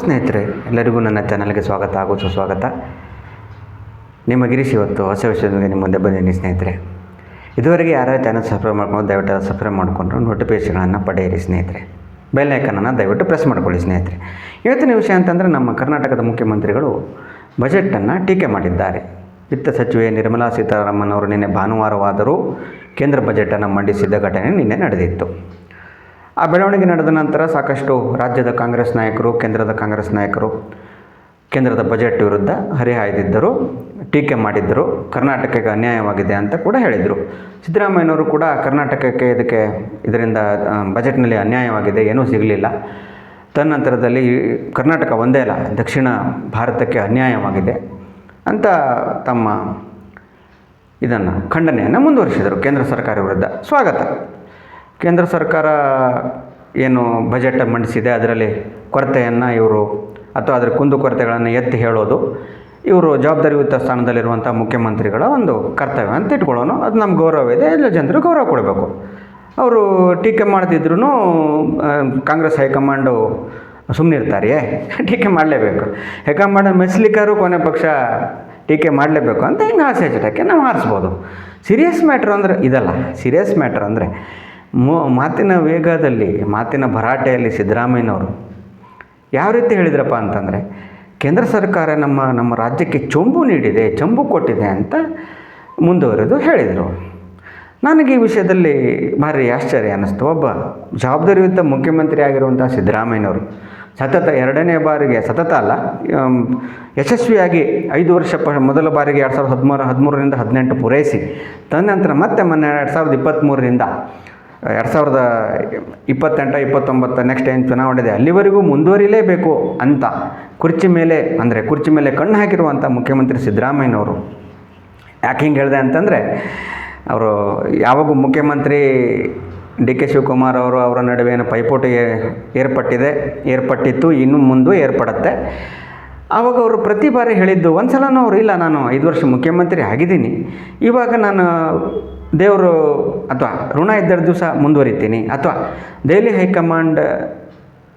ಸ್ನೇಹಿತರೆ, ಎಲ್ಲರಿಗೂ ನನ್ನ ಚಾನಲ್ಗೆ ಸ್ವಾಗತ ಹಾಗೂ ಸುಸ್ವಾಗತ. ನಿಮ್ಮ ಗಿರೀಶ್ ಇವತ್ತು ಹೊಸ ವಿಷಯದೊಂದಿಗೆ ನಿಮ್ಮ ಮುಂದೆ ಬಂದಿದ್ದೀನಿ ಸ್ನೇಹಿತರೆ. ಇದುವರೆಗೆ ಯಾರ್ಯಾರು ಚಾನಲ್ ಸಬ್ಸ್ಕ್ರೈಬ್ ಮಾಡ್ಕೊಂಡು ದಯವಿಟ್ಟು ಸಬ್ಸ್ಕ್ರೈಬ್ ಮಾಡಿಕೊಂಡು ನೋಟಿಫಿಕೇಷನ್ಗಳನ್ನು ಪಡೆಯಿರಿ ಸ್ನೇಹಿತರೆ. ಬೆಲ್ ಐಕನನ್ನು ದಯವಿಟ್ಟು ಪ್ರೆಸ್ ಮಾಡ್ಕೊಳ್ಳಿ ಸ್ನೇಹಿತರೆ. ಇವತ್ತಿನ ವಿಷಯ ಅಂತಂದರೆ ನಮ್ಮ ಕರ್ನಾಟಕದ ಮುಖ್ಯಮಂತ್ರಿಗಳು ಬಜೆಟನ್ನು ಟೀಕೆ ಮಾಡಿದ್ದಾರೆ. ವಿತ್ತ ಸಚಿವೆ ನಿರ್ಮಲಾ ಸೀತಾರಾಮನ್ ಅವರು ನಿನ್ನೆ ಭಾನುವಾರವಾದರೂ ಕೇಂದ್ರ ಬಜೆಟನ್ನು ಮಂಡಿಸಿದ್ದ ಘಟನೆ ನಿನ್ನೆ ನಡೆದಿತ್ತು. ಆ ಬೆಳವಣಿಗೆ ನಡೆದ ನಂತರ ಸಾಕಷ್ಟು ರಾಜ್ಯದ ಕಾಂಗ್ರೆಸ್ ನಾಯಕರು, ಕೇಂದ್ರದ ಕಾಂಗ್ರೆಸ್ ನಾಯಕರು, ಕೇಂದ್ರದ ಬಜೆಟ್ ವಿರುದ್ಧ ಹರಿಹಾಯ್ದಿದ್ದರು ಟೀಕೆ ಮಾಡಿದ್ದರು, ಕರ್ನಾಟಕಕ್ಕೆ ಅನ್ಯಾಯವಾಗಿದೆ ಅಂತ ಕೂಡ ಹೇಳಿದರು. ಸಿದ್ದರಾಮಯ್ಯನವರು ಕೂಡ ಕರ್ನಾಟಕಕ್ಕೆ ಇದಕ್ಕೆ ಇದರಿಂದ ಬಜೆಟ್ನಲ್ಲಿ ಅನ್ಯಾಯವಾಗಿದೆ, ಏನೂ ಸಿಗಲಿಲ್ಲ. ತನ್ನಂತರದಲ್ಲಿ ಕರ್ನಾಟಕ ಒಂದೇ ಅಲ್ಲ, ದಕ್ಷಿಣ ಭಾರತಕ್ಕೆ ಅನ್ಯಾಯವಾಗಿದೆ ಅಂತ ತಮ್ಮ ಇದನ್ನು ಖಂಡನೆಯನ್ನು ಮುಂದುವರಿಸಿದರು, ಕೇಂದ್ರ ಸರ್ಕಾರ ವಿರುದ್ಧ. ಸ್ವಾಗತ. ಕೇಂದ್ರ ಸರ್ಕಾರ ಏನು ಬಜೆಟ್ ಮಂಡಿಸಿದೆ, ಅದರಲ್ಲಿ ಕೊರತೆಯನ್ನು ಇವರು ಅಥವಾ ಅದರ ಕುಂದುಕೊರತೆಗಳನ್ನು ಎತ್ತಿ ಹೇಳೋದು, ಇವರು ಜವಾಬ್ದಾರಿಯುತ ಸ್ಥಾನದಲ್ಲಿರುವಂಥ ಮುಖ್ಯಮಂತ್ರಿಗಳ ಒಂದು ಕರ್ತವ್ಯ ಅಂತ ಇಟ್ಕೊಳ್ಳೋಣ ಅದು ನಮ್ಮ ಗೌರವ ಇದೆ, ಎಲ್ಲ ಜನರು ಗೌರವ ಕೊಡಬೇಕು. ಅವರು ಟೀಕೆ ಮಾಡ್ತಿದ್ರು ಕಾಂಗ್ರೆಸ್ ಹೈಕಮಾಂಡು ಸುಮ್ಮನೆ ಇರ್ತಾರೆಯೇ ಟೀಕೆ ಮಾಡಲೇಬೇಕು. ಹೈಕಮಾಂಡ್ ಮೆಚ್ಚಲಿಕ್ಕಾರು ಕೊನೆ ಪಕ್ಷ ಟೀಕೆ ಮಾಡಲೇಬೇಕು ಅಂತ ಹಿಂಗೆ ಆಸೆ ಚಟಕ್ಕೆ ನಾವು ಹಾರಿಸ್ಬೋದು. ಸೀರಿಯಸ್ ಮ್ಯಾಟ್ರ್ ಅಂದರೆ ಇದಲ್ಲ ಸೀರಿಯಸ್ ಮ್ಯಾಟ್ರ್ ಅಂದರೆ ಮಾತಿನ ವೇಗದಲ್ಲಿ, ಮಾತಿನ ಭರಾಟೆಯಲ್ಲಿ ಸಿದ್ದರಾಮಯ್ಯನವರು ಯಾವ ರೀತಿ ಹೇಳಿದ್ರಪ್ಪ ಅಂತಂದರೆ, ಕೇಂದ್ರ ಸರ್ಕಾರ ನಮ್ಮ ನಮ್ಮ ರಾಜ್ಯಕ್ಕೆ ಚೊಂಬು ನೀಡಿದೆ, ಚೊಂಬು ಕೊಟ್ಟಿದೆ ಅಂತ ಮುಂದುವರೆದು ಹೇಳಿದರು. ನನಗೆ ಈ ವಿಷಯದಲ್ಲಿ ಭಾರಿ ಆಶ್ಚರ್ಯ ಅನ್ನಿಸ್ತು. ಒಬ್ಬ ಜವಾಬ್ದಾರಿಯುತ ಮುಖ್ಯಮಂತ್ರಿ ಆಗಿರುವಂಥ ಸಿದ್ದರಾಮಯ್ಯನವರು ಸತತ ಎರಡನೇ ಬಾರಿಗೆ, ಸತತ ಅಲ್ಲ ಯಶಸ್ವಿಯಾಗಿ ಐದು ವರ್ಷ ಪ, ಮೊದಲ ಬಾರಿಗೆ ಎರಡು ಸಾವಿರದ ಹದಿಮೂರು, ಹದಿಮೂರರಿಂದ ಹದಿನೆಂಟು ಪೂರೈಸಿ, ತದನಂತರ ಮತ್ತೆ ಮೊನ್ನೆ ಎರಡು ಸಾವಿರದ ಇಪ್ಪತ್ತ್ಮೂರರಿಂದ ಎರಡು ಸಾವಿರದ ಇಪ್ಪತ್ತೆಂಟು, ಇಪ್ಪತ್ತೊಂಬತ್ತು ನೆಕ್ಸ್ಟ್ ಏನು ಚುನಾವಣೆ ಇದೆ, ಅಲ್ಲಿವರೆಗೂ ಮುಂದುವರಿಲೇಬೇಕು ಅಂತ ಕುರ್ಚಿ ಮೇಲೆ, ಅಂದರೆ ಕುರ್ಚಿ ಮೇಲೆ ಕಣ್ಣು ಹಾಕಿರುವಂಥ ಮುಖ್ಯಮಂತ್ರಿ ಸಿದ್ದರಾಮಯ್ಯನವರು. ಯಾಕೆ ಹಿಂಗೆ ಹೇಳಿದೆ ಅಂತಂದರೆ, ಅವರು ಯಾವಾಗೂ ಮುಖ್ಯಮಂತ್ರಿ ಡಿ ಕೆ ಶಿವಕುಮಾರ್ ಅವರು ಅವರ ನಡುವೆ ಏನು ಪೈಪೋಟಿ ಏರ್ಪಟ್ಟಿದೆ, ಏರ್ಪಟ್ಟಿತ್ತು, ಇನ್ನು ಮುಂದೆ ಏರ್ಪಡುತ್ತೆ. ಆವಾಗ ಅವರು ಪ್ರತಿ ಬಾರಿ ಹೇಳಿದ್ದು ಒಂದು ಸಲನೂ ಅವರು ಇಲ್ಲ, ನಾನು ಐದು ವರ್ಷ ಮುಖ್ಯಮಂತ್ರಿ ಆಗಿದ್ದೀನಿ. ಇವಾಗ ನಾನು ದೇವರು ಅಥವಾ ಋಣ ಇದ್ದರ ದಿವಸ ಮುಂದುವರಿತೀನಿ. ಅಥವಾ ದೆಹಲಿ ಹೈಕಮಾಂಡ್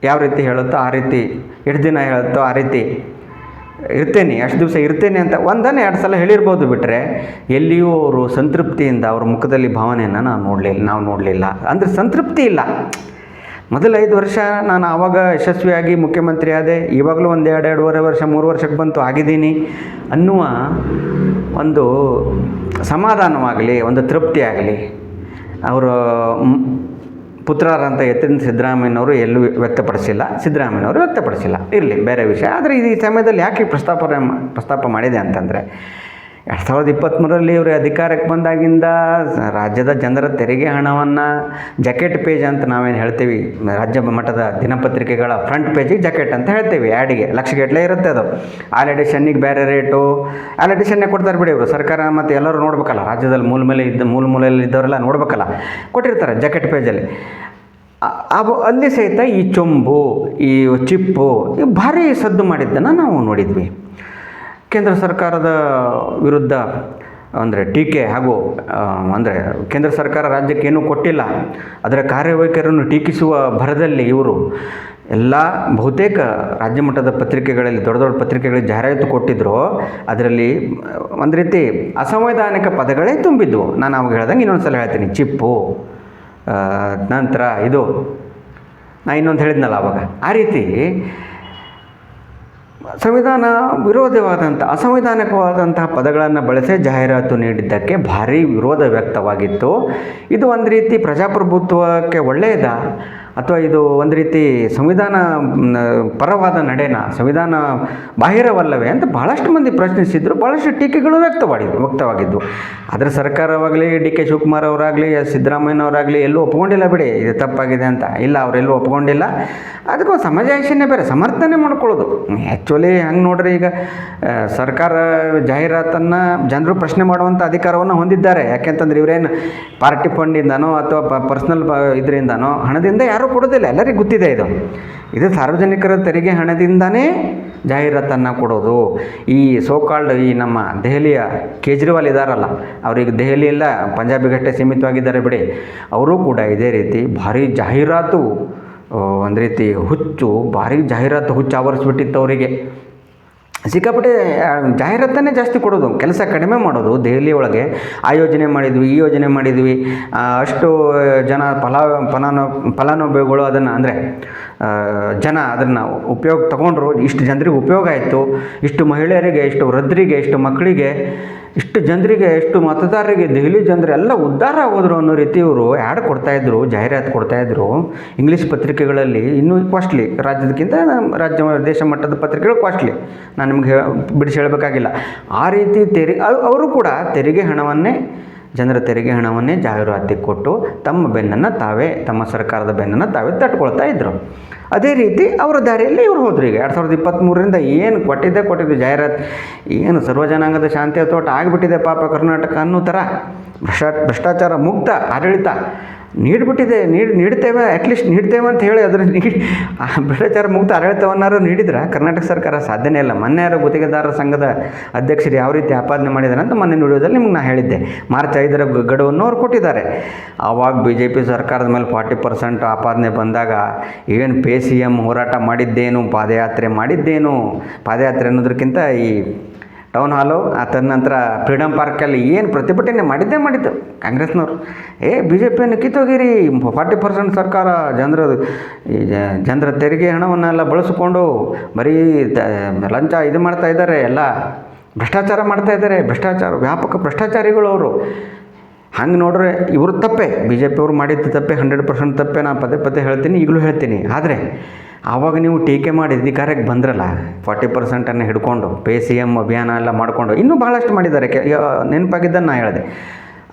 ಯಾವ ರೀತಿ ಹೇಳುತ್ತೋ ಆ ರೀತಿ, ಎಷ್ಟು ದಿನ ಹೇಳುತ್ತೋ ಆ ರೀತಿ ಇರ್ತೇನೆ, ಅಷ್ಟು ದಿವಸ ಇರ್ತೇನೆ ಅಂತ ಒಂದನ್ನು ಎರಡು ಸಲ ಹೇಳಿರ್ಬೋದು ಬಿಟ್ಟರೆ ಎಲ್ಲಿಯೂ ಅವರು ಸಂತೃಪ್ತಿಯಿಂದ ಅವ್ರ ಮುಖದಲ್ಲಿ ಭಾವನೆಯನ್ನು ನಾವು ನೋಡಲಿಲ್ಲ ನಾವು ನೋಡಲಿಲ್ಲ. ಅಂದರೆ ಸಂತೃಪ್ತಿ ಇಲ್ಲ. ಮೊದಲ ಐದು ವರ್ಷ ನಾನು ಆವಾಗ ಯಶಸ್ವಿಯಾಗಿ ಮುಖ್ಯಮಂತ್ರಿ ಆದೆ ಇವಾಗಲೂ ಒಂದು ಎರಡು, ಎರಡೂವರೆ ವರ್ಷ, ಮೂರು ವರ್ಷಕ್ಕೆ ಬಂತು, ಆಗಿದ್ದೀನಿ ಅನ್ನುವ ಒಂದು ಸಮಾಧಾನವಾಗಲಿ, ಒಂದು ತೃಪ್ತಿ ಆಗಲಿ ಅವರು ಪುತ್ರರಂತ ಎತ್ತಿನ ಸಿದ್ದರಾಮಯ್ಯನವರು ಎಲ್ಲೂ ವ್ಯಕ್ತಪಡಿಸಿಲ್ಲ, ಸಿದ್ದರಾಮಯ್ಯನವರು ವ್ಯಕ್ತಪಡಿಸಿಲ್ಲ. ಇರಲಿ, ಬೇರೆ ವಿಷಯ. ಆದರೆ ಈ ಸಮಯದಲ್ಲಿ ಯಾಕೆ ಪ್ರಸ್ತಾಪ ಪ್ರಸ್ತಾಪ ಮಾಡಿದೆ ಅಂತಂದರೆ ಎರಡು ಸಾವಿರದ ಇಪ್ಪತ್ತ್ಮೂರರಲ್ಲಿ ಇವರು ಅಧಿಕಾರಕ್ಕೆ ಬಂದಾಗಿಂದ ರಾಜ್ಯದ ಜನರ ತೆರಿಗೆ ಹಣವನ್ನು ಜಾಕೆಟ್ ಪೇಜ್ ಅಂತ ನಾವೇನು ಹೇಳ್ತೀವಿ, ರಾಜ್ಯ ಮಟ್ಟದ ದಿನಪತ್ರಿಕೆಗಳ ಫ್ರಂಟ್ ಪೇಜಿಗೆ ಜಾಕೆಟ್ ಅಂತ ಹೇಳ್ತೀವಿ ಆ್ಯಡಿಗೆ ಲಕ್ಷಗಟ್ಟಲೆ ಇರುತ್ತೆ ಅದು. ಆಲ್ ಎಡಿಷನ್ನಿಗೆ ಬೇರೆ ರೇಟು ಆಲ್ ಎಡಿಷನ್ನೇ ಕೊಡ್ತಾರೆ ಬಿಡಿ ಇವರು. ಸರ್ಕಾರ ಮತ್ತು ಎಲ್ಲರೂ ನೋಡ್ಬೇಕಲ್ಲ, ರಾಜ್ಯದಲ್ಲಿ ಮೂಲ ಮೇಲೆ ಇದ್ದ, ಮೂಲ ಮೂಲೆಯಲ್ಲಿ ಇದ್ದವರೆಲ್ಲ ನೋಡ್ಬೇಕಲ್ಲ, ಕೊಟ್ಟಿರ್ತಾರೆ ಜಾಕೆಟ್ ಪೇಜಲ್ಲಿ ಅಲ್ಲಿ. ಸಹಿತ ಈ ಚೊಂಬು, ಈ ಚಿಪ್ಪು ಭಾರಿ ಸದ್ದು ಮಾಡಿದ್ದನ್ನು ನಾವು ನೋಡಿದ್ವಿ. ಕೇಂದ್ರ ಸರ್ಕಾರದ ವಿರುದ್ಧ ಅಂದರೆ ಟೀಕೆ ಹಾಗೂ ಅಂದರೆ ಕೇಂದ್ರ ಸರ್ಕಾರ ರಾಜ್ಯಕ್ಕೆ ಏನೂ ಕೊಟ್ಟಿಲ್ಲ ಅದರ ಕಾರ್ಯವೈಖರಿಯನ್ನು ಟೀಕಿಸುವ ಭರದಲ್ಲಿ ಇವರು ಎಲ್ಲ ಬಹುತೇಕ ರಾಜ್ಯ ಮಟ್ಟದ ಪತ್ರಿಕೆಗಳಲ್ಲಿ, ದೊಡ್ಡ ದೊಡ್ಡ ಪತ್ರಿಕೆಗಳಿಗೆ ಜಾಹೀರಾತು ಕೊಟ್ಟಿದ್ದರು ಅದರಲ್ಲಿ ಒಂದು ರೀತಿ ಅಸಂವೈಧಾನಿಕ ಪದಗಳೇ ತುಂಬಿದ್ವು. ನಾನು ಅವಾಗ ಹೇಳ್ದಂಗೆ ಇನ್ನೊಂದು ಸಲ ಹೇಳ್ತೀನಿ, ಚಿಪ್ಪು ನಂತರ ಇದು, ನಾ ಇನ್ನೊಂದು ಹೇಳಿದ್ನಲ್ಲ ಅವಾಗ. ಆ ರೀತಿ ಸಂವಿಧಾನ ವಿರೋಧವಾದಂಥ, ಅಸಂವಿಧಾನಿಕವಾದಂತಹ ಪದಗಳನ್ನು ಬಳಸಿ ಜಾಹೀರಾತು ನೀಡಿದ್ದಕ್ಕೆ ಭಾರಿ ವಿರೋಧ ವ್ಯಕ್ತವಾಗಿತ್ತು. ಇದು ಒಂದು ರೀತಿ ಪ್ರಜಾಪ್ರಭುತ್ವಕ್ಕೆ ಒಳ್ಳೆಯದ? ಅಥವಾ ಇದು ಒಂದು ರೀತಿ ಸಂವಿಧಾನ ಪರವಾದ ನಡೆನ, ಸಂವಿಧಾನ ಬಾಹಿರವಲ್ಲವೇ ಅಂತ ಭಾಳಷ್ಟು ಮಂದಿ ಪ್ರಶ್ನಿಸಿದ್ರು ಭಾಳಷ್ಟು ಟೀಕೆಗಳು ವ್ಯಕ್ತವಾಗಿದ್ವು ವ್ಯಕ್ತವಾಗಿದ್ವು. ಆದರೆ ಸರ್ಕಾರವಾಗಲಿ, ಡಿ ಕೆ ಶಿವಕುಮಾರ್ ಅವರಾಗಲಿ ಸಿದ್ದರಾಮಯ್ಯನವರಾಗಲಿ ಎಲ್ಲೂ ಒಪ್ಕೊಂಡಿಲ್ಲ ಬಿಡಿ, ಇದು ತಪ್ಪಾಗಿದೆ ಅಂತ. ಇಲ್ಲ ಅವರೆಲ್ಲೂ ಒಪ್ಕೊಂಡಿಲ್ಲ. ಅದಕ್ಕೂ ಸಮಜಾಯಿಷನ್ನೇ ಬೇರೆ, ಸಮರ್ಥನೆ ಮಾಡ್ಕೊಳ್ಳೋದು. ಆ್ಯಕ್ಚುಲಿ ಹಂಗೆ ನೋಡ್ರಿ ಈಗ ಸರ್ಕಾರ ಜಾಹೀರಾತನ್ನು ಜನರು ಪ್ರಶ್ನೆ ಮಾಡುವಂಥ ಅಧಿಕಾರವನ್ನು ಹೊಂದಿದ್ದಾರೆ. ಯಾಕೆಂತಂದ್ರೆ ಇವರೇನು ಪಾರ್ಟಿ ಫಂಡಿಂದನೋ ಅಥವಾ ಪರ್ಸ್ನಲ್ ಇದರಿಂದನೋ, ಹಣದಿಂದ ಯಾರೂ ಕೊಡೋದಿಲ್ಲ, ಎಲ್ಲರಿಗೂ ಗೊತ್ತಿದೆ ಇದು. ಇದು ಸಾರ್ವಜನಿಕರ ತೆರಿಗೆ ಹಣದಿಂದನೇ ಜಾಹೀರಾತನ್ನು ಕೊಡೋದು. ಈ ಸೋಕಾಲ್ಡ್ ಈ ನಮ್ಮ ದೆಹಲಿಯ ಕೇಜ್ರಿವಾಲ್ ಇದಾರಲ್ಲ, ಅವ್ರಿಗೆ ದೆಹಲಿಯೆಲ್ಲ ಪಂಜಾಬಿಗಷ್ಟೇ ಸೀಮಿತವಾಗಿದ್ದಾರೆ ಬಿಡಿ. ಅವರು ಕೂಡ ಇದೇ ರೀತಿ ಭಾರಿ ಜಾಹೀರಾತು ಒಂದು ರೀತಿ ಹುಚ್ಚು, ಭಾರಿ ಜಾಹೀರಾತು ಹುಚ್ಚು ಆವರಿಸ್ಬಿಟ್ಟಿತ್ತು ಅವರಿಗೆ. ಸಿಕ್ಕಾಪಟ್ಟೆ ಜಾಹೀರಾತನ್ನೇ ಜಾಸ್ತಿ ಕೊಡೋದು, ಕೆಲಸ ಕಡಿಮೆ ಮಾಡೋದು ದೆಹಲಿ ಒಳಗೆ. ಆ ಯೋಜನೆ ಮಾಡಿದ್ವಿ, ಈ ಯೋಜನೆ ಮಾಡಿದ್ವಿ. ಅಷ್ಟು ಜನ ಫಲ, ಫಲಾನು, ಫಲಾನುಭವಿಗಳು ಅದನ್ನು, ಅಂದರೆ ಜನ ಅದನ್ನು ಉಪಯೋಗ ತಗೊಂಡ್ರು, ಇಷ್ಟು ಜನರಿಗೆ ಉಪಯೋಗ ಆಯಿತು. ಇಷ್ಟು ಮಹಿಳೆಯರಿಗೆ, ಇಷ್ಟು ವೃದ್ಧರಿಗೆ, ಇಷ್ಟು ಮಕ್ಕಳಿಗೆ ಇಷ್ಟು ಜನರಿಗೆ ಎಷ್ಟು ಮತದಾರರಿಗೆ, ದೆಹಲಿ ಜನರೆಲ್ಲ ಉದ್ಧಾರ ಆಗೋದ್ರು ಅನ್ನೋ ರೀತಿ ಇವರು ಆ್ಯಡ್ ಕೊಡ್ತಾಯಿದ್ರು ಜಾಹೀರಾತು ಕೊಡ್ತಾಯಿದ್ರು ಇಂಗ್ಲೀಷ್ ಪತ್ರಿಕೆಗಳಲ್ಲಿ ಇನ್ನೂ ಕಾಸ್ಟ್ಲಿ ರಾಜ್ಯದಕ್ಕಿಂತ ರಾಜ್ಯ, ದೇಶ ಮಟ್ಟದ ಪತ್ರಿಕೆಗಳು ಕಾಸ್ಟ್ಲಿ ನಾನು ನಿಮ್ಗೆ ಬಿಡಿಸಿ ಹೇಳಬೇಕಾಗಿಲ್ಲ. ಆ ರೀತಿ ತೆರಿಗೆ ಅವರು ಕೂಡ ತೆರಿಗೆ ಹಣವನ್ನೇ ಜನರ ತೆರಿಗೆ ಹಣವನ್ನೇ ಜಾಹೀರಾತಿಗೆ ಕೊಟ್ಟು ತಮ್ಮ ಬೆನ್ನನ್ನು ತಾವೇ, ತಮ್ಮ ಸರ್ಕಾರದ ಬೆನ್ನನ್ನು ತಾವೇ ತಟ್ಕೊಳ್ತಾ ಇದ್ದರು ಅದೇ ರೀತಿ ಅವರ ದಾರಿಯಲ್ಲಿ ಇವರು ಹೋದ್ರು ಈಗ. ಎರಡು ಸಾವಿರದ ಇಪ್ಪತ್ತ್ಮೂರರಿಂದ ಏನು ಕೊಟ್ಟಿದ್ದೆ, ಕೊಟ್ಟಿದ್ದು ಜಾಹೀರಾತು. ಏನು ಸರ್ವಜನಾಂಗದ ಶಾಂತಿಯ ತೋಟ ಆಗಿಬಿಟ್ಟಿದೆ ಪಾಪ ಕರ್ನಾಟಕ ಅನ್ನೋ ಥರ. ಭ್ರಷ್ಟಾ ಭ್ರಷ್ಟಾಚಾರ ಮುಕ್ತ, ಆಡಳಿತ. ನೀಡಿಬಿಟ್ಟಿದೆ, ನೀಡಿ, ನೀಡ್ತೇವೆ ಅಟ್ಲೀಸ್ಟ್ ನೀಡ್ತೇವೆ ಅಂತ ಹೇಳಿ ಅದರ ನೀಡಿ. ಭ್ರಷ್ಟಾಚಾರ ಮುಕ್ತ ಆಡಳಿತವನ್ನಾರು ನೀಡಿದ್ರೆ? ಕರ್ನಾಟಕ ಸರ್ಕಾರ ಸಾಧ್ಯನೇ ಇಲ್ಲ. ಮೊನ್ನೆ ಯಾರು ಗುತ್ತಿಗೆದಾರರ ಸಂಘದ ಅಧ್ಯಕ್ಷರು ಯಾವ ರೀತಿ ಆಪಾದನೆ ಮಾಡಿದ್ದಾರೆ ಅಂತ ಮೊನ್ನೆ ವಿಡಿಯೋದಲ್ಲಿ ನಿಮ್ಗೆ ನಾನು ಹೇಳಿದ್ದೆ. ಮಾರ್ಚ್ ಐದರ ಗಡುವನ್ನು ಅವ್ರು ಕೊಟ್ಟಿದ್ದಾರೆ. ಆವಾಗ ಬಿ ಜೆ ಪಿ ಸರ್ಕಾರದ ಮೇಲೆ ಫಾರ್ಟಿ ಪರ್ಸೆಂಟ್ ಆಪಾದನೆ ಬಂದಾಗ ಏನು ಪೇ ಸಿ ಎಂ ಹೋರಾಟ ಮಾಡಿದ್ದೇನು, ಪಾದಯಾತ್ರೆ ಮಾಡಿದ್ದೇನು? ಪಾದಯಾತ್ರೆ ಅನ್ನೋದಕ್ಕಿಂತ ಈ ಟೌನ್ ಹಾಲು, ಆ ತದನಂತರ ಫ್ರೀಡಮ್ ಪಾರ್ಕಲ್ಲಿ ಏನು ಪ್ರತಿಭಟನೆ ಮಾಡಿದ್ದೇ ಮಾಡಿದ್ದು ಕಾಂಗ್ರೆಸ್ನವ್ರು. ಏ ಬಿ ಜೆ ಪಿಯನ್ನು ಕಿತ್ತೋಗಿರಿ ಫಾರ್ಟಿ ಪರ್ಸೆಂಟ್ ಸರ್ಕಾರ ಜನರ, ಈ ಜನರ ತೆರಿಗೆ ಹಣವನ್ನೆಲ್ಲ ಬಳಸಿಕೊಂಡು ಬರೀ ಲಂಚ ಇದು ಮಾಡ್ತಾ ಇದ್ದಾರೆ, ಎಲ್ಲ ಭ್ರಷ್ಟಾಚಾರ ಮಾಡ್ತಾ ಇದ್ದಾರೆ, ಭ್ರಷ್ಟಾಚಾರ, ವ್ಯಾಪಕ ಭ್ರಷ್ಟಾಚಾರಿಗಳು ಅವರು. ಹಂಗೆ ನೋಡ್ರೆ ಇವರು ತಪ್ಪೆ ಬಿ ಜೆ ಪಿಯವರು ಮಾಡಿದ್ದು ತಪ್ಪೆ, ಹಂಡ್ರೆಡ್ ಪರ್ಸೆಂಟ್ ತಪ್ಪೆ ನಾನು ಪದೇ ಪದೇ ಹೇಳ್ತೀನಿ, ಈಗಲೂ ಹೇಳ್ತೀನಿ. ಆದರೆ ಆವಾಗ ನೀವು ಟೀಕೆ ಮಾಡಿ ಅಧಿಕಾರಕ್ಕೆ ಬಂದ್ರಲ್ಲ? ಫಾರ್ಟಿ ಪರ್ಸೆಂಟನ್ನು ಹಿಡ್ಕೊಂಡು, ಪೇ, ಸಿ ಎಂ ಅಭಿಯಾನ ಎಲ್ಲ ಮಾಡಿಕೊಂಡು, ಇನ್ನೂ ಭಾಳಷ್ಟು ಮಾಡಿದ್ದಾರೆ. ಕೆ ನೆನಪಾಗಿದ್ದನ್ನು ನಾ ಹೇಳಿದೆ.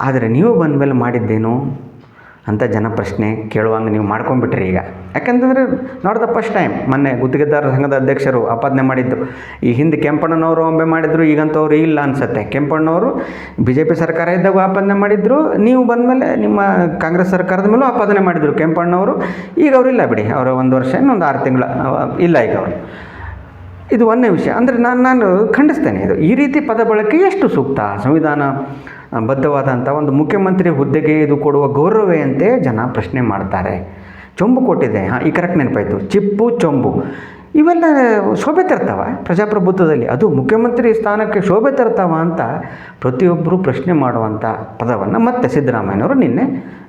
ಆದರೆ ನೀವು ಬಂದ ಮೇಲೆ ಮಾಡಿದ್ದೇನು? ಅಂತ ಜನ ಪ್ರಶ್ನೆ ಕೇಳುವಂಗೆ ನೀವು ಮಾಡ್ಕೊಂಬಿಟ್ರಿ ಈಗ. ಯಾಕಂತಂದರೆ ನಾಟ್ ದ ಫಸ್ಟ್ ಟೈಮ್ ಮೊನ್ನೆ ಗುತ್ತಿಗೆದಾರರ ಸಂಘದ ಅಧ್ಯಕ್ಷರು ಆಪಾದನೆ ಮಾಡಿದ್ದು. ಈ ಹಿಂದೆ ಕೆಂಪಣ್ಣನವರು ಒಮ್ಮೆ ಮಾಡಿದ್ರು ಈಗಂಥವ್ರು ಇಲ್ಲ ಅನಿಸುತ್ತೆ. ಕೆಂಪಣ್ಣವರು ಬಿ ಜೆ ಪಿ ಸರ್ಕಾರ ಇದ್ದಾಗ ಆಪಾದನೆ ಮಾಡಿದ್ರು, ನೀವು ಬಂದಮೇಲೆ ನಿಮ್ಮ ಕಾಂಗ್ರೆಸ್ ಸರ್ಕಾರದ ಮೇಲೂ ಆಪಾದನೆ ಮಾಡಿದರು ಕೆಂಪಣ್ಣವರು ಈಗ ಅವರಿಲ್ಲ ಬಿಡಿ, ಅವರ ಒಂದು ವರ್ಷ, ಇನ್ನೊಂದು ಆರು ತಿಂಗಳ ಇಲ್ಲ ಈಗ ಅವರು. ಇದು ಒಂದನೇ ವಿಷಯ. ಅಂದರೆ ನಾನು ನಾನು ಖಂಡಿಸ್ತೇನೆ ಇದು. ಈ ರೀತಿ ಪದ ಬಳಕೆ ಎಷ್ಟು ಸೂಕ್ತ? ಸಂವಿಧಾನ ಬದ್ಧವಾದಂಥ ಒಂದು ಮುಖ್ಯಮಂತ್ರಿ ಹುದ್ದೆಗೆ ಇದು ಕೊಡುವ ಗೌರವವೇ ಅಂತೆ ಜನ ಪ್ರಶ್ನೆ ಮಾಡ್ತಾರೆ. ಚೊಂಬು ಕೊಟ್ಟಿದೆ. ಹಾಂ, ಈ ಕರೆಕ್ಟ್ ನೆನಪಾಯಿತು. ಚಿಪ್ಪು, ಚೊಂಬು. ಇವೆಲ್ಲ ಶೋಭೆ ತರ್ತಾವ ಪ್ರಜಾಪ್ರಭುತ್ವದಲ್ಲಿ? ಅದು ಮುಖ್ಯಮಂತ್ರಿ ಸ್ಥಾನಕ್ಕೆ ಶೋಭೆ ತರ್ತಾವ ಅಂತ ಪ್ರತಿಯೊಬ್ಬರು ಪ್ರಶ್ನೆ ಮಾಡುವಂಥ ಪದವನ್ನು ಮತ್ತೆ ಸಿದ್ದರಾಮಯ್ಯನವರು ನಿನ್ನೆ,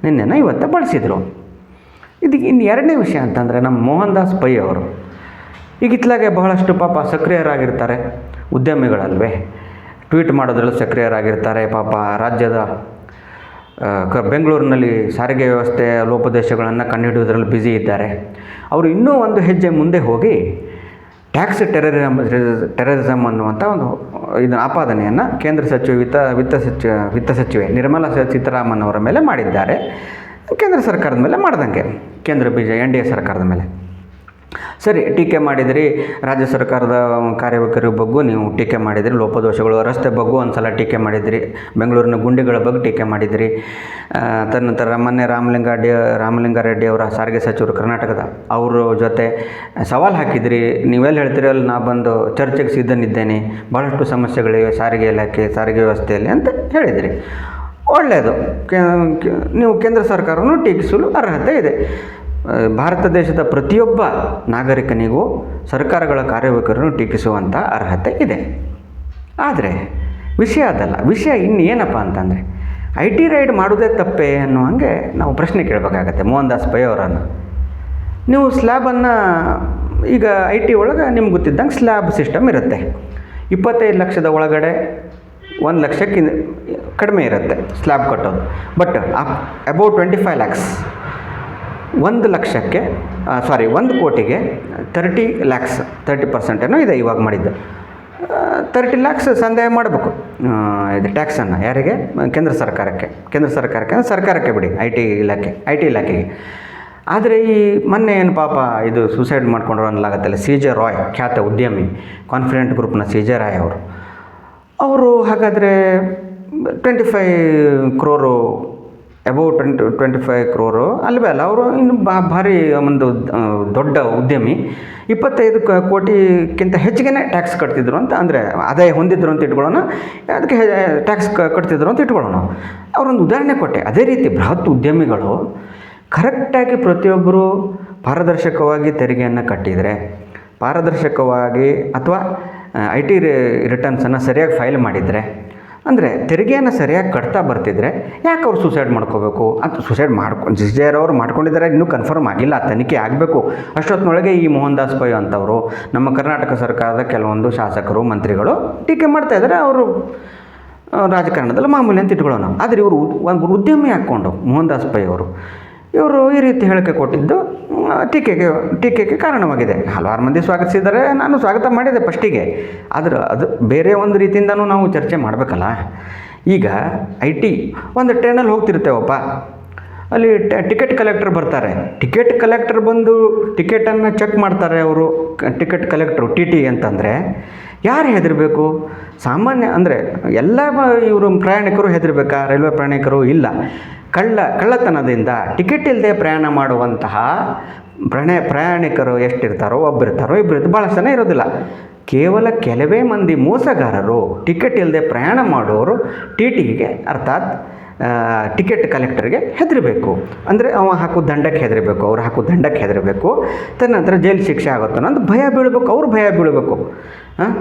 ನಿನ್ನೆನ ಇವತ್ತು ಬಳಸಿದರು. ಇದಕ್ಕೆ ಇನ್ನು ಎರಡನೇ ವಿಷಯ ಅಂತಂದರೆ ನಮ್ಮ ಮೋಹನ್ ದಾಸ್ ಪೈ ಅವರು ಈಗ ಇತ್ತಲಾಗೆ ಬಹಳಷ್ಟು ಪಾಪ ಸಕ್ರಿಯರಾಗಿರ್ತಾರೆ. ಉದ್ಯಮಿಗಳಲ್ವೇ. ಟ್ವೀಟ್ ಮಾಡೋದ್ರಲ್ಲಿ ಸಕ್ರಿಯರಾಗಿರ್ತಾರೆ ಪಾಪ ರಾಜ್ಯದ ಕ, ಬೆಂಗಳೂರಿನಲ್ಲಿ ಸಾರಿಗೆ ವ್ಯವಸ್ಥೆ ಲೋಪದೇಶಗಳನ್ನು ಕಂಡುಹಿಡಿಯೋದ್ರಲ್ಲಿ ಬ್ಯುಸಿ ಇದ್ದಾರೆ. ಅವರು ಇನ್ನೂ ಒಂದು ಹೆಜ್ಜೆ ಮುಂದೆ ಹೋಗಿ ಟ್ಯಾಕ್ಸ್ ಟೆರರಿಸಮ್ ಟೆರರಿಸಮ್ ಅನ್ನುವಂಥ ಒಂದು, ಇದನ್ನು ಆಪಾದನೆಯನ್ನು ಕೇಂದ್ರ ಸಚಿವ ವಿತ್ತ ವಿತ್ತ ಸಚಿವ, ವಿತ್ತ ಸಚಿವೆ ನಿರ್ಮಲಾ ಸೀತಾರಾಮನ್ ಅವರ ಮೇಲೆ ಮಾಡಿದ್ದಾರೆ. ಕೇಂದ್ರ ಸರ್ಕಾರದ ಮೇಲೆ ಮಾಡ್ದಂಗೆ. ಕೇಂದ್ರ B J, N D A ಸರ್ಕಾರದ ಮೇಲೆ. ಸರಿ, ಟೀಕೆ ಮಾಡಿದಿರಿ. ರಾಜ್ಯ ಸರ್ಕಾರದ ಕಾರ್ಯವೈಖರಿ ಬಗ್ಗೂ, ನೀವು ಟೀಕೆ ಮಾಡಿದಿರಿ. ಲೋಪದೋಷಗಳು, ರಸ್ತೆ ಬಗ್ಗೂ ಒಂದು ಸಲ ಟೀಕೆ ಮಾಡಿದಿರಿ. ಬೆಂಗಳೂರಿನ ಗುಂಡಿಗಳ ಬಗ್ಗೆ ಟೀಕೆ ಮಾಡಿದಿರಿ. ತದನಂತರ ಮೊನ್ನೆ ರಾಮಲಿಂಗಾರೆಡ್ಡಿ ರಾಮಲಿಂಗಾರೆಡ್ಡಿ ಅವರ ಸಾರಿಗೆ ಸಚಿವರು ಕರ್ನಾಟಕದ, ಅವರ ಜೊತೆ ಸವಾಲು ಹಾಕಿದಿರಿ. ನೀವೆಲ್ಲ ಹೇಳ್ತೀರಲ್ಲ ನಾ ಬಂದು ಚರ್ಚೆಗೆ ಸಿದ್ಧನಿದ್ದೇನೆ. ಭಾಳಷ್ಟು ಸಮಸ್ಯೆಗಳಿವೆ ಸಾರಿಗೆ ಇಲಾಖೆ, ಸಾರಿಗೆ ವ್ಯವಸ್ಥೆಯಲ್ಲಿ ಅಂತ ಹೇಳಿದಿರಿ. ಒಳ್ಳೆಯದು. ನೀವು ಕೇಂದ್ರ ಸರ್ಕಾರವನ್ನು ಟೀಕಿಸಲು ಅರ್ಹತೆ ಇದೆ. ಭಾರತ ದೇಶದ ಪ್ರತಿಯೊಬ್ಬ ನಾಗರಿಕನಿಗೂ ಸರ್ಕಾರಗಳ ಕಾರ್ಯವೈಖರಿಯನ್ನು ಟೀಕಿಸುವಂಥ ಅರ್ಹತೆ ಇದೆ. ಆದರೆ, ವಿಷಯ ಅದಲ್ಲ. ವಿಷಯ ಇನ್ನು ಏನಪ್ಪ ಅಂತಂದರೆ ಐ ಟಿ ರೈಡ್ ಮಾಡೋದೇ ತಪ್ಪೇ ಅನ್ನೋ ಹಾಗೆ ನಾವು ಪ್ರಶ್ನೆ ಕೇಳಬೇಕಾಗತ್ತೆ ಮೋಹನ್ ದಾಸ್ ಪೈ ಅವರನ್ನು. ನೀವು ಸ್ಲ್ಯಾಬನ್ನು ಈಗ ಐ ಟಿ ಒಳಗೆ ನಿಮ್ಗೆ ಗೊತ್ತಿದ್ದಂಗೆ ಸ್ಲ್ಯಾಬ್ ಸಿಸ್ಟಮ್ ಇರುತ್ತೆ. ಇಪ್ಪತ್ತೈದು ಲಕ್ಷದ ಒಳಗಡೆ ಒಂದು ಲಕ್ಷಕ್ಕಿಂತ ಕಡಿಮೆ ಇರುತ್ತೆ ಸ್ಲ್ಯಾಬ್ ಕಟ್ಟೋದು. But about twenty five lakhs ಒಂದು ಲಕ್ಷಕ್ಕೆ ಸಾರಿ ಒಂದು ಕೋಟಿಗೆ ತರ್ಟಿ ಲ್ಯಾಕ್ಸ್ ತರ್ಟಿ ಪರ್ಸೆಂಟೇನೋ ಇದೆ ಇವಾಗ ಮಾಡಿದ್ದು. ತರ್ಟಿ ಲ್ಯಾಕ್ಸ್ ಸಂದಾಯ ಮಾಡಬೇಕು. ಇದು ಟ್ಯಾಕ್ಸನ್ನು ಯಾರಿಗೆ? ಕೇಂದ್ರ ಸರ್ಕಾರಕ್ಕೆ. ಕೇಂದ್ರ ಸರ್ಕಾರಕ್ಕೆ ಅಂದರೆ ಸರ್ಕಾರಕ್ಕೆ ಬಿಡಿ ಐ ಟಿ ಇಲಾಖೆ ಐ ಟಿ ಇಲಾಖೆಗೆ. ಆದರೆ ಈ ಮೊನ್ನೆ ಏನು ಪಾಪ ಇದು ಸೂಸೈಡ್ ಮಾಡ್ಕೊಂಡ್ರು ಅನ್ನಲಾಗತ್ತಲ್ಲ ಸಿ ಜೆ ರಾಯ್ ಖ್ಯಾತ ಉದ್ಯಮಿ ಕಾನ್ಫಿಡೆಂಟ್ ಗ್ರೂಪ್ನ ಸಿ ಜೆ ರಾಯ್ ಅವರು. ಅವರು ಹಾಗಾದರೆ twenty five crore above twenty twenty five crore ಅಲ್ವೇ ಅಲ್ಲ, ಅವರು ಇನ್ನು ಬಾ, ಭಾರಿ ಒಂದು ದೊಡ್ಡ ಉದ್ಯಮಿ. ಇಪ್ಪತ್ತೈದು ಕೋಟಿಗಿಂತ ಹೆಚ್ಚಿಗೆ ಟ್ಯಾಕ್ಸ್ ಕಟ್ತಿದ್ರು ಅಂತ, ಅಂದರೆ ಆದಾಯ ಹೊಂದಿದ್ರು ಅಂತ ಇಟ್ಕೊಳ್ಳೋಣ. ಅದಕ್ಕೆ ಟ್ಯಾಕ್ಸ್ ಕಟ್ತಿದ್ರು ಅಂತ ಇಟ್ಕೊಳ್ಳೋಣ. ಅವರೊಂದು ಉದಾಹರಣೆ ಕೊಟ್ಟೆ. ಅದೇ ರೀತಿ ಬೃಹತ್ ಉದ್ಯಮಿಗಳು ಕರೆಕ್ಟಾಗಿ ಪ್ರತಿಯೊಬ್ಬರು ಪಾರದರ್ಶಕವಾಗಿ ತೆರಿಗೆಯನ್ನು ಕಟ್ಟಿದರೆ, ಪಾರದರ್ಶಕವಾಗಿ ಅಥವಾ ಐ ಟಿ ರಿಟರ್ನ್ಸನ್ನು ಸರಿಯಾಗಿ ಫೈಲ್ ಮಾಡಿದರೆ ಅಂದರೆ ತೆರಿಗೆಯನ್ನು ಸರಿಯಾಗಿ ಕಟ್ತಾ ಬರ್ತಿದ್ರೆ ಯಾಕೆ ಅವ್ರು ಸೂಸೈಡ್ ಮಾಡ್ಕೋಬೇಕು? ಅಂತ ಸೂಸೈಡ್ ಮಾಡ್ಕೊಂಡು ಅವರು ಮಾಡ್ಕೊಂಡಿದ್ದಾರೆ ಇನ್ನೂ ಕನ್ಫರ್ಮ್ ಆಗಿಲ್ಲ, ತನಿಖೆ ಆಗಬೇಕು. ಅಷ್ಟೊತ್ತಿನೊಳಗೆ ಈ ಮೋಹನ್ ದಾಸ್ ಪೈ ಅಂತವರು, ನಮ್ಮ ಕರ್ನಾಟಕ ಸರ್ಕಾರದ ಕೆಲವೊಂದು ಶಾಸಕರು, ಮಂತ್ರಿಗಳು ಟೀಕೆ ಮಾಡ್ತಾ ಇದ್ದಾರೆ ಅವರು ರಾಜಕಾರಣದಲ್ಲಿ ಮಾಮೂಲಿ ಅಂತ ಇಟ್ಕೊಳ್ಳೋಣ. ಆದರೆ ಇವರು ಒಂದು ಉದ್ಯಮಿ ಹಾಕ್ಕೊಂಡು ಮೋಹನ್ ದಾಸ್ ಪೈ ಅವರು ಇವರು ಈ ರೀತಿ ಹೇಳಿಕೆ ಕೊಟ್ಟಿದ್ದು ಟೀಕೆಗೆ ಟೀಕೆಗೆ ಕಾರಣವಾಗಿದೆ. ಹಲವಾರು ಮಂದಿ ಸ್ವಾಗತಿಸಿದ್ದಾರೆ, ನಾನು ಸ್ವಾಗತ ಮಾಡಿದೆ ಫಸ್ಟಿಗೆ. ಆದ್ರೆ ಅದು ಬೇರೆ ಒಂದು ರೀತಿಯಿಂದನೂ ನಾವು ಚರ್ಚೆ ಮಾಡಬೇಕಲ್ಲ. ಈಗ ಐ ಟಿ ಒಂದು ಟ್ರೈನಲ್ಲಿ ಹೋಗ್ತಿರ್ತೇವಪ್ಪ. ಅಲ್ಲಿ ಟಿಕೆಟ್ ಕಲೆಕ್ಟರ್ ಬರ್ತಾರೆ. ಟಿಕೆಟ್ ಕಲೆಕ್ಟರ್ ಬಂದು ಟಿಕೆಟನ್ನು ಚೆಕ್ ಮಾಡ್ತಾರೆ ಅವರು ಟಿಕೆಟ್ ಕಲೆಕ್ಟ್ರು, ಟಿ ಟಿ ಅಂತಂದರೆ. ಯಾರು ಹೆದರಬೇಕು? ಸಾಮಾನ್ಯ ಅಂದರೆ ಎಲ್ಲ ಇವರು ಪ್ರಯಾಣಿಕರು ಹೆದರಬೇಕಾ? ರೈಲ್ವೆ ಪ್ರಯಾಣಿಕರು ಇಲ್ಲ. ಕಳ್ಳ, ಕಳ್ಳತನದಿಂದ ಟಿಕೆಟ್ ಇಲ್ಲದೆ ಪ್ರಯಾಣ ಮಾಡುವಂತಹ ಪ್ರಣಯ, ಪ್ರಯಾಣಿಕರು ಎಷ್ಟಿರ್ತಾರೋ ಒಬ್ಬರಿರ್ತಾರೋ ಇಬ್ಬರು ಭಾಳಷ್ಟು ಜನ ಇರೋದಿಲ್ಲ. ಕೇವಲ ಕೆಲವೇ ಮಂದಿ ಮೋಸಗಾರರು ಟಿಕೆಟ್ ಇಲ್ಲದೆ ಪ್ರಯಾಣ ಮಾಡೋರು ಟಿ ಟಿಗೆ ಅರ್ಥಾತ್ ಟಿಕೆಟ್ ಕಲೆಕ್ಟರ್ಗೆ ಹೆದರಬೇಕು. ಅಂದರೆ ಅವ ಹಾಕೋ ದಂಡಕ್ಕೆ ಹೆದರಬೇಕು, ಅವ್ರು ಹಾಕೋ ದಂಡಕ್ಕೆ ಹೆದರಬೇಕು. ತದನಂತರ ಜೈಲು ಶಿಕ್ಷೆ ಆಗುತ್ತೆ ಅನ್ನೋದು ಭಯ ಬೀಳಬೇಕು, ಅವ್ರು ಭಯ ಬೀಳಬೇಕು. ಹಾಂ?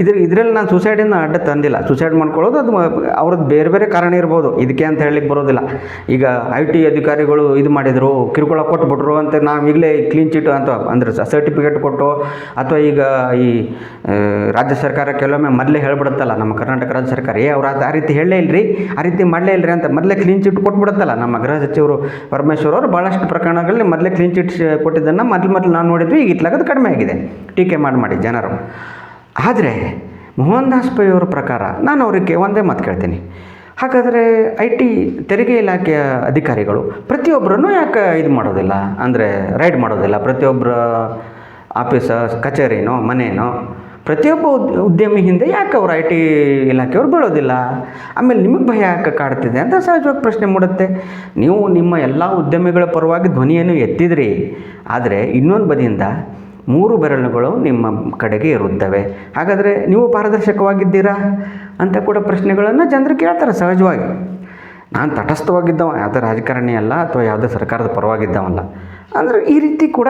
ಇದ್ರ ಇದರಲ್ಲಿ ನಾನು ಸುಸೈಡಿನ ಅಡ್ಡ ತಂದಿಲ್ಲ. ಸುಸೈಡ್ ಮಾಡ್ಕೊಳ್ಳೋದು ಅದು ಅವ್ರದ್ದು ಬೇರೆ ಬೇರೆ ಕಾರಣ ಇರ್ಬೋದು. ಇದಕ್ಕೆ ಅಂತ ಹೇಳಲಿಕ್ಕೆ ಬರೋದಿಲ್ಲ. ಈಗ ಐ ಟಿ ಅಧಿಕಾರಿಗಳು ಇದು ಮಾಡಿದರು, ಕಿರುಕುಳ ಕೊಟ್ಬಿಟ್ರು ಅಂತ ನಾವು ಈಗಲೇ ಕ್ಲೀನ್ ಚಿಟ್ ಅಂತ ಅಂದರೆ ಸರ್ಟಿಫಿಕೇಟ್ ಕೊಟ್ಟು, ಅಥವಾ ಈಗ ಈ ರಾಜ್ಯ ಸರ್ಕಾರ ಕೆಲವೊಮ್ಮೆ ಮೊದಲೇ ಹೇಳ್ಬಿಡುತ್ತಲ್ಲ, ನಮ್ಮ ಕರ್ನಾಟಕ ರಾಜ್ಯ ಸರ್ಕಾರ, ಏ, ಅವ್ರು ಆ ರೀತಿ ಹೇಳಲೇ ಇಲ್ಲರಿ ಆ ರೀತಿ ಮಾಡಲೇ ಇಲ್ಲರಿ ಅಂತ ಮೊದಲೇ ಕ್ಲೀನ್ ಚಿಟ್ ಕೊಟ್ಬಿಡುತ್ತಲ್ಲ, ನಮ್ಮ ಗೃಹ ಸಚಿವರು ಪರಮೇಶ್ವರ್ ಅವರು ಭಾಳಷ್ಟು ಪ್ರಕರಣಗಳಲ್ಲಿ ಮೊದಲೇ ಕ್ಲೀನ್ ಚಿಟ್ ಕೊಟ್ಟಿದ್ದನ್ನು ಮೊದಲು ಮೊದಲು ನಾವು ನೋಡಿದ್ವಿ, ಈಗ ಇತ್ಲಾಗದು ಕಡಿಮೆ ಆಗಿದೆ. ಟೀಕೆ ಮಾಡಿ ಮಾಡಿ ಜನರು. ಆದರೆ ಮೋಹನ್ ದಾಸ್ ಪೈ ಪ್ರಕಾರ ನಾನು ಅವರಿಗೆ ಒಂದೇ ಮಾತು ಕೇಳ್ತೀನಿ. ಹಾಗಾದರೆ ಐ ಟಿ ತೆರಿಗೆ ಇಲಾಖೆಯ ಅಧಿಕಾರಿಗಳು ಪ್ರತಿಯೊಬ್ಬರನ್ನು ಯಾಕೆ ಇದು ಮಾಡೋದಿಲ್ಲ? ಅಂದರೆ ರೈಡ್ ಮಾಡೋದಿಲ್ಲ? ಪ್ರತಿಯೊಬ್ಬರ ಆಫೀಸ, ಕಚೇರಿನೋ ಮನೆಯೋ ಪ್ರತಿಯೊಬ್ಬ ಉದ್, ಉದ್ಯಮಿ ಹಿಂದೆ ಯಾಕೆ ಅವ್ರು ಐ ಟಿ ಇಲಾಖೆಯವ್ರು ಬೀಳೋದಿಲ್ಲ? ಆಮೇಲೆ ನಿಮಗೆ ಭಯ ಯಾಕೆ ಕಾಡ್ತಿದೆ ಅಂತ ಸಹಜವಾಗಿ ಪ್ರಶ್ನೆ ಮೂಡುತ್ತೆ. ನೀವು ನಿಮ್ಮ ಎಲ್ಲ ಉದ್ಯಮಿಗಳ ಪರವಾಗಿ ಧ್ವನಿಯನ್ನು ಎತ್ತಿದ್ರಿ. ಆದರೆ ಇನ್ನೊಂದು ಬದಿಯಿಂದ ಮೂರು ಬೆರಳುಗಳು ನಿಮ್ಮ ಕಡೆಗೆ ಇರುತ್ತವೆ. ಹಾಗಾದರೆ ನೀವು ಪಾರದರ್ಶಕವಾಗಿದ್ದೀರಾ ಅಂತ ಕೂಡ ಪ್ರಶ್ನೆಗಳನ್ನು ಜನರು ಕೇಳ್ತಾರೆ ಸಹಜವಾಗಿ. ನಾನು ತಟಸ್ಥವಾಗಿದ್ದವ, ಯಾವುದೇ ರಾಜಕಾರಣಿ ಅಲ್ಲ ಅಥವಾ ಯಾವುದೇ ಸರ್ಕಾರದ ಪರವಾಗಿದ್ದವಲ್ಲ ಅಂದರೆ ಈ ರೀತಿ ಕೂಡ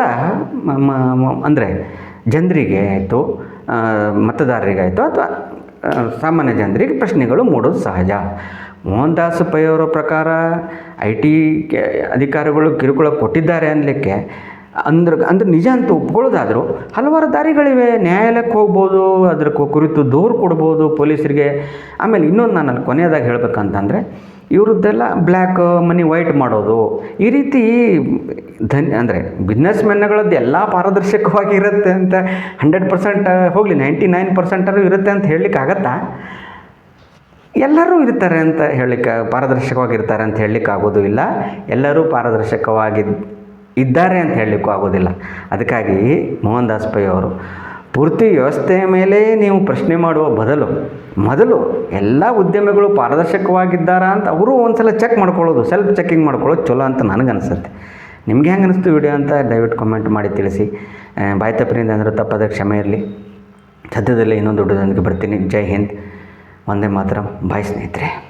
ಅಂದರೆ ಜನರಿಗೆ ಆಯಿತು ಮತದಾರರಿಗಾಯಿತು ಅಥವಾ ಸಾಮಾನ್ಯ ಜನರಿಗೆ ಪ್ರಶ್ನೆಗಳು ಮೂಡೋದು ಸಹಜ. ಮೋಹನ್ ದಾಸ್ ಪೈ ಅವರ ಪ್ರಕಾರ ಐ ಟಿ ಅಧಿಕಾರಿಗಳು ಕಿರುಕುಳ ಕೊಟ್ಟಿದ್ದಾರೆ ಅನ್ನಲಿಕ್ಕೆ ಅಂದ್ರೆ ಅಂದ್ರೆ ನಿಜ ಅಂತ ಒಪ್ಕೊಳ್ಳೋದಾದರೂ ಹಲವಾರು ದಾರಿಗಳಿವೆ. ನ್ಯಾಯಾಲಯಕ್ಕೆ ಹೋಗ್ಬೋದು ಅದ್ರ ಕುರಿತು ದೂರು ಕೊಡ್ಬೋದು, ಪೊಲೀಸರಿಗೆ. ಆಮೇಲೆ ಇನ್ನೊಂದು ನಾನು ಅಲ್ಲಿ ಕೊನೆಯದಾಗಿ ಹೇಳ್ಬೇಕಂತಂದರೆ, ಇವ್ರದ್ದೆಲ್ಲ ಬ್ಲ್ಯಾಕ್ ಮನಿ, ವೈಟ್ ಮಾಡೋದು. ಈ ರೀತಿ ಧನ್, ಅಂದರೆ ಬಿಸ್ನೆಸ್ ಮೆನ್ಗಳದ್ದು ಎಲ್ಲ ಪಾರದರ್ಶಕವಾಗಿ ಇರುತ್ತೆ ಅಂತ ಹಂಡ್ರೆಡ್ ಪರ್ಸೆಂಟ್ ಹೋಗಲಿ, ನೈಂಟಿ ನೈನ್ ಪರ್ಸೆಂಟರು ಇರುತ್ತೆ ಅಂತ ಹೇಳಲಿಕ್ಕಾಗತ್ತಾ? ಎಲ್ಲರೂ ಇರ್ತಾರೆ ಅಂತ ಹೇಳಲಿಕ್ಕೆ, ಪಾರದರ್ಶಕವಾಗಿರ್ತಾರೆ ಅಂತ ಹೇಳಲಿಕ್ಕಾಗೋದು ಇಲ್ಲ. ಎಲ್ಲರೂ ಪಾರದರ್ಶಕವಾಗಿ ಇದ್ದಾರೆ ಅಂತ ಹೇಳಲಿಕ್ಕೂ ಆಗೋದಿಲ್ಲ. ಅದಕ್ಕಾಗಿ ಮೋಹನ್ ದಾಸ್ ಪೈ ಅವರು, ಪೂರ್ತಿ ವ್ಯವಸ್ಥೆಯ ಮೇಲೆ ನೀವು ಪ್ರಶ್ನೆ ಮಾಡುವ ಬದಲು, ಮೊದಲು ಎಲ್ಲ ಉದ್ಯಮಿಗಳು ಪಾರದರ್ಶಕವಾಗಿದ್ದಾರಾ ಅಂತ ಅವರು ಒಂದ್ಸಲ ಚೆಕ್ ಮಾಡ್ಕೊಳ್ಳೋದು ಸೆಲ್ಫ್ ಚೆಕಿಂಗ್ ಮಾಡ್ಕೊಳ್ಳೋದು ಚಲೋ ಅಂತ ನನಗನ್ಸುತ್ತೆ. ನಿಮ್ಗೆ ಹೆಂಗೆ ಅನಿಸ್ತು ವಿಡಿಯೋ ಅಂತ ದಯವಿಟ್ಟು ಕಮೆಂಟ್ ಮಾಡಿ ತಿಳಿಸಿ. ಬಾಯ್ ತಪ್ಪಿನಿಂದ ಅಂದ್ರೆ ತಪ್ಪದ ಕ್ಷಮೆ ಇರಲಿ. ಸದ್ಯದಲ್ಲೇ ಇನ್ನೊಂದು ದೊಡ್ಡದೊಂದಿಗೆ ಬರ್ತೀನಿ. ಜೈ ಹಿಂದ್. ಒಂದೇ ಮಾತ್ರ. ಬಾಯ್ ಸ್ನೇಹಿತರೆ.